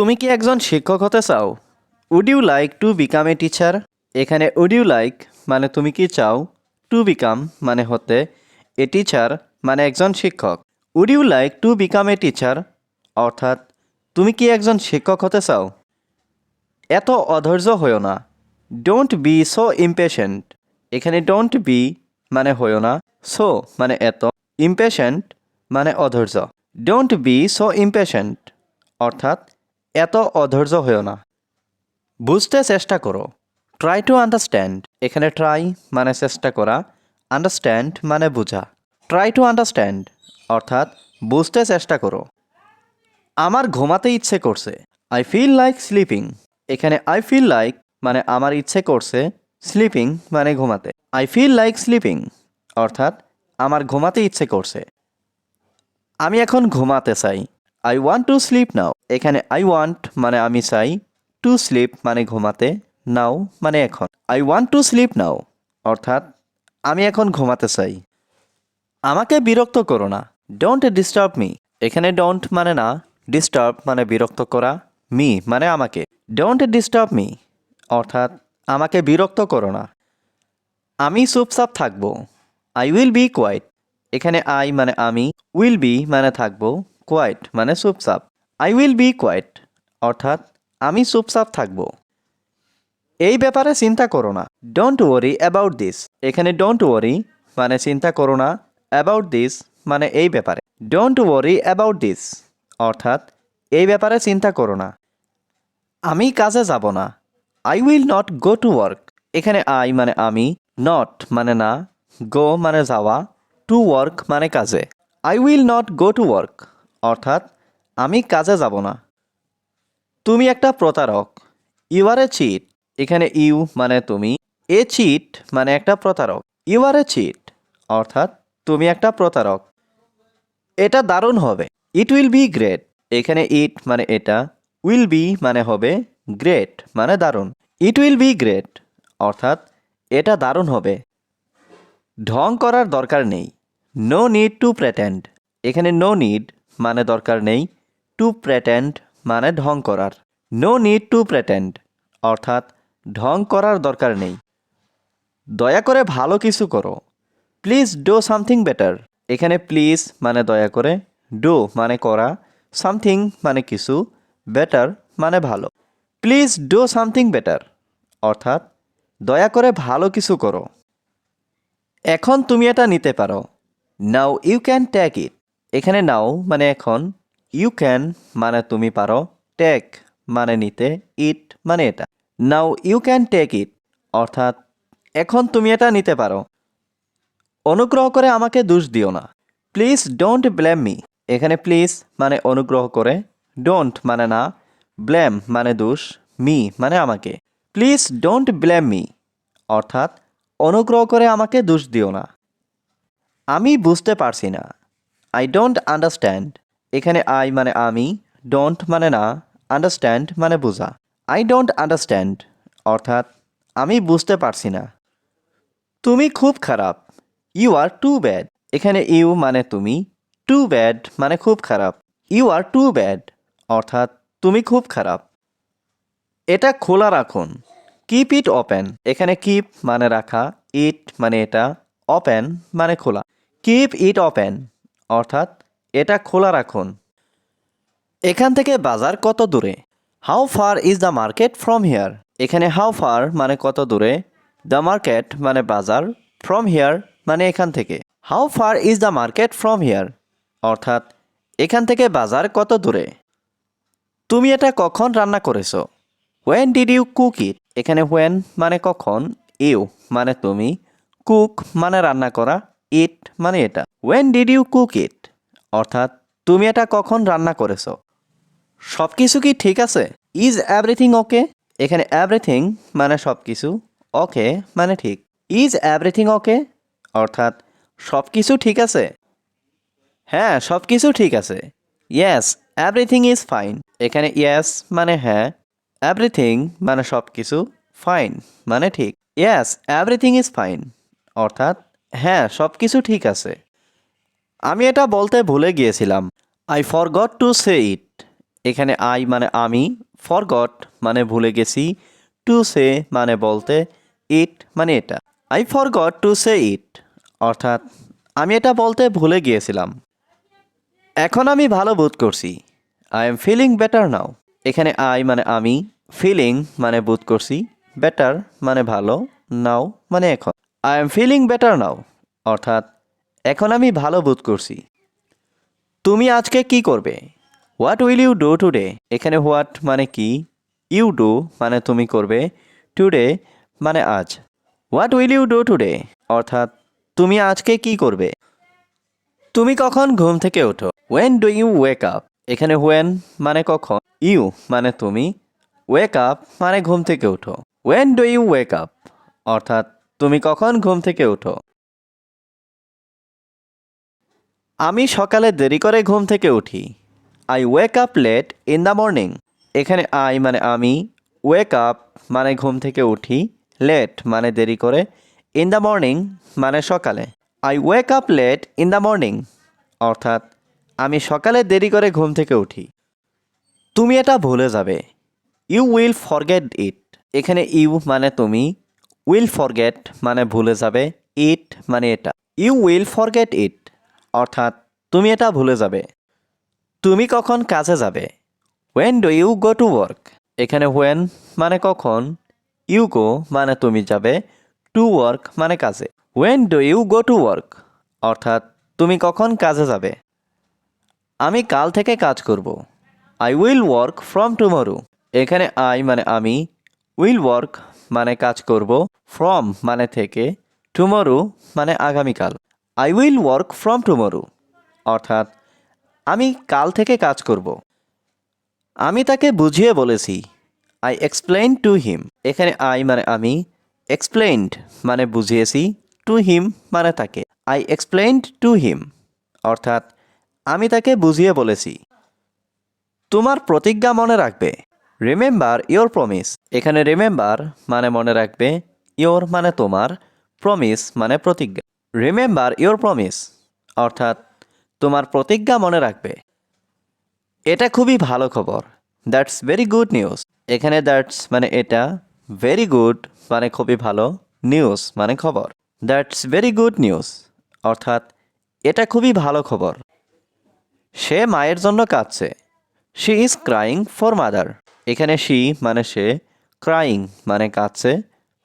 তুমি কি একজন শিক্ষক হতে চাও? Would you like to become a teacher এখানে উড ইউ লাইক মানে তুমি কি চাও? টু বিকাম মানে হতে এ টিচার মানে একজন শিক্ষক। Would you like to become a teacher অর্থাৎ তুমি কি একজন শিক্ষক হতে চাও? এত অধৈর্য হয়েও না। ডোন্ট বি সো ইম্পেশেন্ট এখানে ডোন্ট বি মানে হয়েও না। সো মানে এত ইম্পেশেন্ট মানে অধৈর্য। ডোন্ট বি সো ইম্পেশেন্ট অর্থাৎ এত অধৈর্য হয়েও না। বুঝতে চেষ্টা করো। ট্রাই টু আন্ডারস্ট্যান্ড এখানে ট্রাই মানে চেষ্টা করা। আন্ডারস্ট্যান্ড মানে বোঝা। ট্রাই টু আন্ডারস্ট্যান্ড অর্থাৎ বুঝতে চেষ্টা করো। আমার ঘুমাতে ইচ্ছে করছে। আই ফিল লাইক স্লিপিং এখানে আই ফিল লাইক মানে আমার ইচ্ছে করছে স্লিপিং মানে ঘুমাতে। আই ফিল লাইক স্লিপিং অর্থাৎ আমার ঘুমাতে ইচ্ছে করছে। আমি এখন ঘুমাতে চাই। I want to sleep now এখানে আই ওয়ান্ট মানে আমি চাই টু স্লিপ মানে ঘুমাতে নাও মানে এখন। I want to sleep now অর্থাৎ আমি এখন ঘুমাতে চাই। আমাকে বিরক্ত করো না। ডোন্ট ডিস্টার্ব মি এখানে ডোন্ট মানে না ডিস্টার্ব মানে বিরক্ত করা মি মানে আমাকে। ডোন্ট ডিস্টার্ব মি অর্থাৎ আমাকে বিরক্ত করো না। আমি চুপচাপ থাকব। আই উইল বি কোয়াইট এখানে আই মানে আমি উইল বি মানে থাকব। কোয়াইট মানে চুপচাপ আই উইল বি কোয়াইট অর্থাৎ আমি চুপচাপ থাকব। এই ব্যাপারে চিন্তা করো না। ডোন্ট ওয়ারি অ্যাবাউট দিস এখানে ডোন্ট ওয়ারি মানে চিন্তা করো না। অ্যাবাউট দিস মানে এই ব্যাপারে। ডোন্ট ওয়ারি অ্যাবাউট দিস অর্থাৎ এই ব্যাপারে চিন্তা করো না। আমি কাজে যাব না। I will not go to work এখানে আই মানে আমি নট মানে না। গো মানে যাওয়া টু ওয়ার্ক মানে কাজে। I will not go to work অর্থাৎ, আমি কাজে যাব না। তুমি একটা প্রতারক। ইউ আর এ চিট এখানে ইউ মানে তুমি। এ চিট মানে একটা প্রতারক। ইউ আর এ চিট অর্থাৎ, তুমি একটা প্রতারক। এটা দারুণ হবে। ইট উইল বি গ্রেট এখানে ইট মানে এটা। উইল বি মানে হবে গ্রেট মানে দারুণ। ইট উইল বি গ্রেট অর্থাৎ, এটা দারুণ হবে। ঢং করার দরকার নেই। নো নিড টু প্রেটেন্ড এখানে নো নিড মানে দরকার নেই। টু প্রেটেন্ড মানে ঢং করার। নো নিড টু প্রেটেন্ড অর্থাৎ ঢং করার দরকার নেই। দয়া করে ভালো কিছু করো। প্লিজ ডো সামথিং বেটার এখানে প্লিজ মানে দয়া করে ডো মানে করা সামথিং মানে কিছু বেটার মানে ভালো। প্লিজ ডো সামথিং বেটার অর্থাৎ দয়া করে ভালো কিছু করো। এখন তুমি এটা নিতে পারো। নাও ইউ ক্যান ট্যাক ইট এখানে নাও মানে এখন ইউ ক্যান মানে তুমি পারো টেক মানে নিতে ইট মানে এটা। Now you can take it অর্থাৎ এখন তুমি এটা নিতে পারো। অনুগ্রহ করে আমাকে দোষ দিও না। প্লিজ ডোন্ট ব্লেম মি এখানে প্লিজ মানে অনুগ্রহ করে ডোন্ট মানে না ব্লেম মানে দোষ মি মানে আমাকে। প্লিজ ডোন্ট ব্লেম মি অর্থাৎ অনুগ্রহ করে আমাকে দোষ দিও না। আমি বুঝতে পারছি না। আই ডোন্ট আন্ডারস্ট্যান্ড এখানে আই মানে আমি ডোন্ট মানে না আন্ডারস্ট্যান্ড মানে বোঝা। আই ডোন্ট আন্ডারস্ট্যান্ড অর্থাৎ আমি বুঝতে পারছি না। তুমি খুব খারাপ। ইউ আর টু ব্যাড এখানে ইউ মানে তুমি টু ব্যাড মানে খুব খারাপ। ইউ আর টু ব্যাড অর্থাৎ তুমি খুব খারাপ। এটা খোলা রাখুন। কিপ ইট ওপেন এখানে কিপ মানে রাখা ইট মানে এটা ওপেন মানে খোলা। কিপ ইট ওপেন অর্থাৎ এটা খোলা রাখুন। এখান থেকে বাজার কত দূরে? How far is the market from here এখানে হাউ ফার মানে কত দূরে? দ্য মার্কেট মানে বাজার ফ্রম হিয়ার মানে এখান থেকে। How far is the market from here অর্থাৎ, এখান থেকে বাজার কত দূরে? তুমি এটা কখন রান্না করেছ? When did you cook it এখানে হোয়েন মানে কখন ইউ মানে তুমি কুক মানে রান্না করা ইট মানে এটা। When did you cook it অর্থাৎ, তুমি এটা কখন রান্না করেছ? সব কিছু কি ঠিক আছে? ইজ এভরিথিং ওকে এখানে এভরিথিং মানে সব কিছু ওকে মানে ঠিক। ইজ এভরিথিং ওকে অর্থাৎ সব কিছু ঠিক আছে? হ্যাঁ সব কিছু ঠিক আছে। ইয়েস এভরিথিং ইজ ফাইন এখানে ইয়েস মানে হ্যাঁ এভরিথিং মানে সব কিছু ফাইন মানে ঠিক। ইয়েস এভরিথিং ইজ ফাইন অর্থাৎ হ্যাঁ সব কিছু ঠিক আছে। আমি এটা বলতে ভুলে গিয়েছিলাম। I forgot to say it এখানে আই মানে আমি ফরগট মানে ভুলে গেছি টু সে মানে বলতে ইট মানে এটা। I forgot to say it অর্থাৎ আমি এটা বলতে ভুলে গিয়েছিলাম। এখন আমি ভালো বোধ করছি। I am feeling better now এখানে আই মানে আমি ফিলিং মানে বোধ করছি বেটার মানে ভালো নাও মানে এখন। I am feeling better now অর্থাৎ এখন আমি ভালো বোধ করছি। তুমি আজকে কি করবে? What will you do today এখানে হোয়াট মানে কি? ইউ ডু মানে তুমি করবে। টুডে মানে আজ। What will you do today অর্থাৎ তুমি আজকে কি করবে? তুমি কখন ঘুম থেকে ওঠো? When do you wake up এখানে ওয়েন মানে কখন? ইউ মানে তুমি। ওয়েক আপ মানে ঘুম থেকে ওঠো। When do you wake up অর্থাৎ তুমি কখন ঘুম থেকে ওঠো? আমি সকালে দেরি করে ঘুম থেকে উঠি। I wake up late in the morning এখানে আই মানে আমি ওয়েক আপ মানে ঘুম থেকে উঠি লেট মানে দেরি করে ইন দ্য মর্নিং মানে সকালে। I wake up late in the morning অর্থাৎ, আমি সকালে দেরি করে ঘুম থেকে উঠি। তুমি এটা ভুলে যাবে। ইউ উইল ফরগেট ইট এখানে ইউ মানে তুমি উইল ফরগেট মানে ভুলে যাবে ইট মানে এটা। ইউ উইল ফরগেট ইট অর্থাৎ তুমি এটা ভুলে যাবে। তুমি কখন কাজে যাবে? When do you go to work এখানে ওয়েন মানে কখন ইউ গো মানে তুমি যাবে টু ওয়ার্ক মানে কাজে। When do you go to work অর্থাৎ তুমি কখন কাজে যাবে? আমি কাল থেকে কাজ করব। I will work from tomorrow এখানে আই মানে আমি উইল ওয়ার্ক মানে কাজ করব ফ্রম মানে থেকে টুমরো মানে আগামীকাল। I will work from tomorrow অর্থাৎ, আমি কাল থেকে কাজ করব। আমি তাকে বুঝিয়ে বলেছি আই এক্সপ্লেইন টু হিম এখানে আই মানে আমি এক্সপ্লেইনড মানে বুঝিয়েছি টু হিম মানে তাকে। আই এক্সপ্লেইনড টু হিম অর্থাৎ, আমি তাকে বুঝিয়ে বলেছি। তোমার প্রতিজ্ঞা মনে রাখবে। রিমেম্বার ইওর প্রমিস এখানে রিমেম্বার মানে মনে রাখবে ইওর মানে তোমার প্রমিস মানে প্রতিজ্ঞা। রিমেম্বার ইওর প্রমিস অর্থাৎ তোমার প্রতিজ্ঞা মনে রাখবে। এটা খুবই ভালো খবর। দ্যাটস ভেরি গুড নিউজ এখানে দ্যাটস মানে এটা ভেরি গুড মানে খুবই ভালো নিউজ মানে খবর। দ্যাটস ভেরি গুড নিউজ অর্থাৎ এটা খুবই ভালো খবর। সে মায়ের জন্য কাঁদছে। She is crying for mother এখানে শি মানে সে ক্রাইং মানে কাঁদছে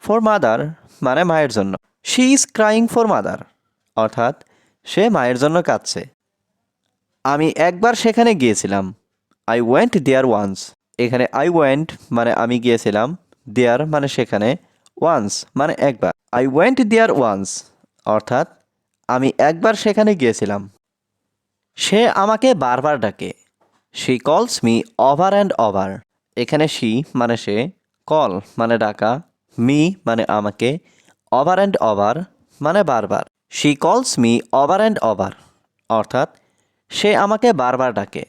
ফর মাদার মানে মায়ের জন্য। She is crying for mother অর্থাৎ, সে মায়ের জন্য কাঁদছে। আমি একবার সেখানে গিয়েছিলাম। আই ওয়েন্ট দেয়ার ওয়ান্স এখানে আই ওয়েন্ট মানে আমি গিয়েছিলাম। দেয়ার মানে সেখানে। ওয়ান্স মানে একবার। আই ওয়েন্ট দেয়ার ওয়ান্স অর্থাৎ, আমি একবার সেখানে গিয়েছিলাম। সে আমাকে বারবার ডাকে। She calls me over and over এখানে শি মানে সে কল মানে ডাকা। মি মানে আমাকে। ওভার অ্যান্ড ওভার মানে বারবার। She calls me over and over অর্থাৎ, সে আমাকে বারবার ডাকে।